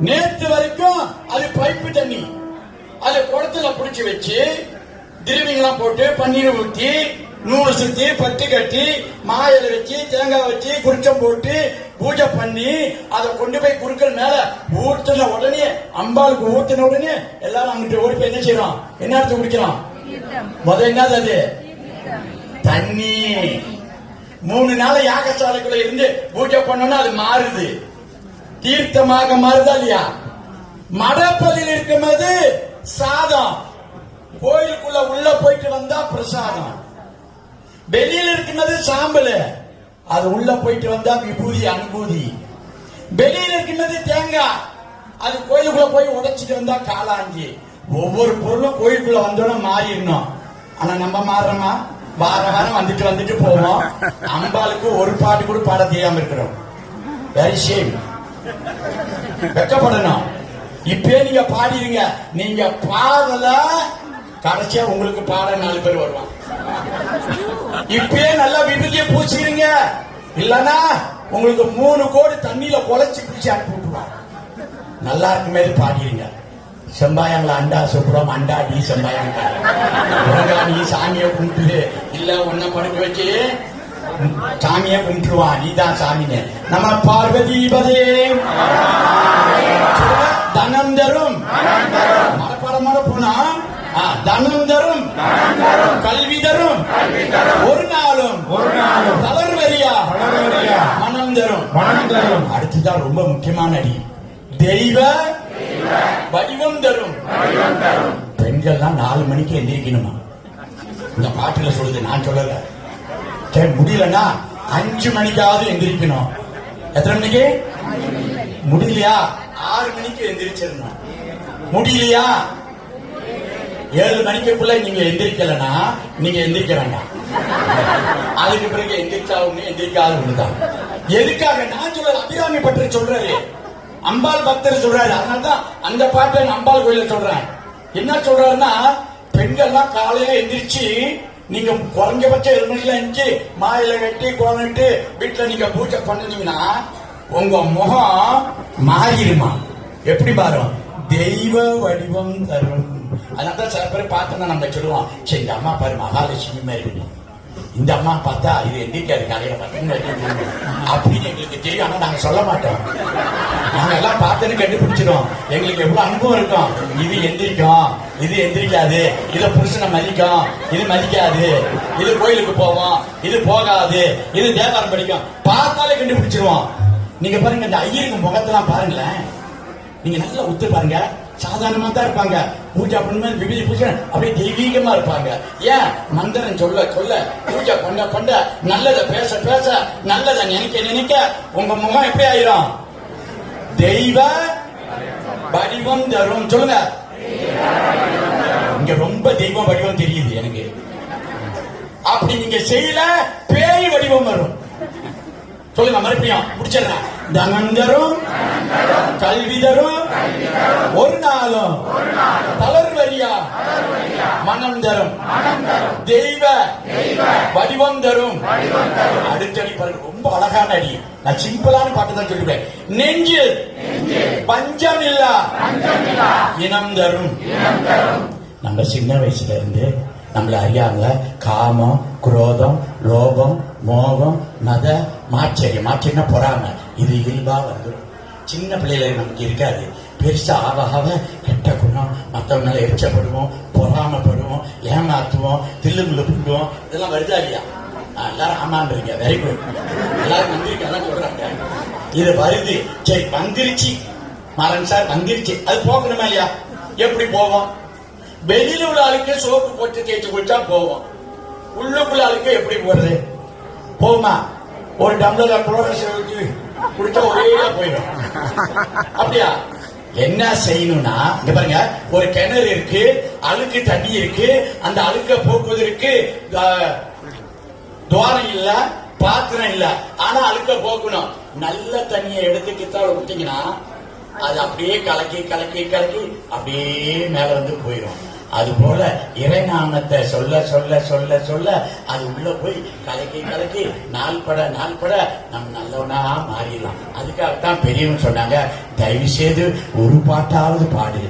நேற்று வரைக்கும் அது பைப்பு தண்ணி. அது குளத்துல புடிச்சு வச்சு திருவிங்கெல்லாம் போட்டு பன்னீர் ஊற்றி நூறு சுத்தி பட்டு கட்டி மாயில வச்சு தேங்காய் வச்சு குருச்சம் போட்டு பூஜை பண்ணி அதை கொண்டு போய் குறுக்கள் மேல ஊத்துன உடனே அம்பாளுக்கு ஊற்றின உடனே எல்லாரும் அங்கிட்டு ஓடி போய் என்ன செய்யறோம்? என்ன எடுத்து குடிக்கலாம் முத என்னது அது? தண்ணி. மூணு நாள் யாகசாலைக்குள்ள இருந்து பூஜை பண்ணோம்னா அது மாறுது. தீர்த்தமாக மாறுதா இல்லையா மடப்பள்ளியில் இருக்கும்போது சாதம். கோயிலுக்குள்ள உள்ள போயிட்டு வந்தா பிரசாதம். வெளியில் இருக்கும்போது சாம்பல். அது உள்ள போயிட்டு வந்தா விபூதி அனுபூதி. வெளியில் இருக்கிறது தேங்காய் அது கோயிலுக்குள்ள போய் உடைச்சிட்டு வந்தா காலாஞ்சி ஒவ்வொரு பொருளும் கோயிலுக்குள்ள வந்தோன்னா மாறிடணும். ஆனா நம்ம மாறுறோமா? வார வாரம் வந்துட்டு வந்துட்டு போவோம். அம்பாளுக்கு ஒரு பாட்டு கூட பாட தெரியாம இருக்கிறோம். வெரி ஷேம் வெக்கப்படணும் இப்பயே நீங்க பாடிடுங்க. நீங்க பாடல கடைசியா உங்களுக்கு பாட நாலு பேர் வருவாங்க. இப்பயே நல்லா விபூதியை பூசிடுங்க. இல்லனா உங்களுக்கு மூணு கோடி தண்ணியில குலைச்சு பிடிச்சி அனுப்பி விட்டுருவாங்க. நல்லா இருக்குமே பாடிடுங்க. செம்பாயங்கள அண்டா சுப்புறம் அண்டா நீ செம்பாயங்க நீ சாமியை கும்பிட்டு இல்ல உன்னை படுக்க வச்சு சாமியை கும்பிட்டுருவான் நீதான் சாமின்னு. நம்ம பார்வதிபதே தனம் தரும். மரப்பரமர போனா தனம் தரும். கல்வி தரும். ஒரு நாளும். ஒரு நாளும் தளர்வரியா வளர்வரியா மனம் தரும். மனம் தரும் அடுத்துதான் ரொம்ப முக்கியமான அடி. தெய்வ வடிவம் தரும். பெண்கள்லாம் நாலு மணிக்கு எந்திரிக்கணுமா? இந்த பாட்டுல சொல்லுது நான் சொல்லல. சரி முடியலன்னா அஞ்சு மணிக்காவது எந்திரிக்கணும். எத்தனை மணிக்கு? முடியலையா? ஆறு மணிக்கு எந்திரிச்சிடணும். முடியலையா? ஏழு மணிக்குள்ள நீங்க எந்திரிக்கலனா நீங்க எந்திரிக்க வேண்டாம். அதுக்கு பிறகு எந்திரிச்சா ஒண்ணு எந்திரிக்காத ஒண்ணுதான். எதுக்காக? நான் சொல்லல அபிராமி பற்றி சொல்றாரு. அம்பாள் பக்தர் சொல்றாரு. அதனாலதான் அந்த பாட்டை நான் அம்பாள் கோயில சொல்றேன். என்ன சொல்றாருன்னா பெண்கள்லாம் காலையில எந்திரிச்சு நீங்க குறைஞ்சபட்சம் ஏழு மணில எந்திரிச்சு மாயில கட்டி கோலமிட்டு வீட்டுல நீங்க பூஜை பண்ணினீங்கன்னா உங்க முகம் மாறிடுமா? எப்படி மாறும்? தெய்வ வடிவம் தரும். அதனால சில பேர் பார்த்தோம்னா நம்ம சொல்லுவோம் சரி இந்த அம்மா பாரு மகாலட்சுமி மாதிரி இந்த அம்மா பார்த்தா இது எந்திரிக்காது காலையில பத்து அப்படின்னு எங்களுக்கு தெரியும். ஆனா நாங்க சொல்ல மாட்டோம். நாங்க எல்லாம் பார்த்துன்னு கண்டுபிடிச்சிடும் எங்களுக்கு எவ்வளவு அனுபவம் இருக்கும். இது எந்திரிக்கும். இது எந்திரிக்காது. இத புருஷனை மதிக்கும். இது மதிக்காது. இது கோயிலுக்கு போவோம். இது போகாது. இது தேவாரம் படிக்கும். பார்த்தாலே கண்டுபிடிச்சிருவோம். நீங்க பாருங்க இந்த ஐயருக்கு முகத்தெல்லாம் பாருங்களேன். நீங்க நல்லா உத்து பாருங்க. சாதாரணமா தான் இருப்பாங்க. பூஜை பண்ணும்போது விபதி பூஜை அப்படியே தெய்வீகமா இருப்பாங்க. ஏன்? மந்திரம் சொல்ல சொல்ல. பூஜை பண்ண பண்ண. நல்லத பேச பேச. நல்லத நினைக்க நினைக்க உங்க முகம் எப்படி ஆயிரும் தெய்வ வடிவம் தரும். சொல்லுங்க. இங்க ரொம்ப தெய்வ வடிவம் தெரியுது எனக்கு. அப்படி நீங்க செய்யல பேய் வடிவம் வரும். சொல்லுங்க மறுபடியும் முடிச்சிடறேன். தனம் தரும் கல்வி தரும் ஒரு நாளும் தளர்வரியா மனம் தரும். தெய்வ வடிவம் தரும். அடுத்தடி பாருங்க ரொம்ப அழகான அடி. நான் சிம்பிளான பாட்டு தான் சொல்லுவேன். நெஞ்சு பஞ்சம் இல்ல இனம் தரும். நம்ம சின்ன வயசுல இருந்து நம்மள அறியாமல காமம் குரோதம் லோபம் மோகம் மத மாச்சரியம் மாச்சரியம்னா பொறாமை. இது இயல்பா வந்துடும் சின்ன பிள்ளையில நமக்கு இருக்காது. பெருசா ஆவ ஆவ கெட்ட குணம் மற்றவங்களால எரிச்சப்படுவோம் பொறாமப்படுவோம் ஏமாத்துவோம் தில்லுமுள்ளு பண்ணுவோம் இதெல்லாம் வருதா இல்லையா? எல்லாரும் ஆமான்றீங்க. வெரி குட் எல்லாரும் வந்திருக்கு சொல்றாங்க. இது வருது. சரி வந்துருச்சு. மரம் சார் வந்துருச்சு. அது போகணுமா இல்லையா? எப்படி போவோம்? வெளியில உள்ள ஆளுக்கே சோப்பு போட்டு தேய்ச்சி குளிச்சா போவோம். உள்ளுக்குள்ள ஆளுக்கு எப்படி போறது? போமா ஒரு டம்ளர் குளோரஸ் ஊத்தி குடிச்சா ஒரே போயிடும். அப்படியா? என்ன செய்யணும்னா இங்க பாருங்க ஒரு கிணறு இருக்கு அழுக்கு தண்ணி இருக்கு அந்த அழுக்க போக்குவதற்கு துவாரம் இல்ல பாத்திரம் இல்ல. ஆனா அழுக்க போக்கணும். நல்ல தண்ணியை எடுத்து கித்தால விட்டீங்கன்னா அது அப்படியே கலக்கி கலக்கி கலக்கி அப்படியே மேல வந்து போயிடும் அது போல இறைநாமத்தை சொல்ல சொல்ல சொல்ல சொல்ல அது உள்ள போய் கலக்கி கலக்கி நாள் பட நாள் பட நம்ம நல்லவனா மாறிடலாம். அதுக்காகத்தான் பெரியவங்க சொன்னாங்க தயவு செய்து ஒரு பாட்டாவது பாடு.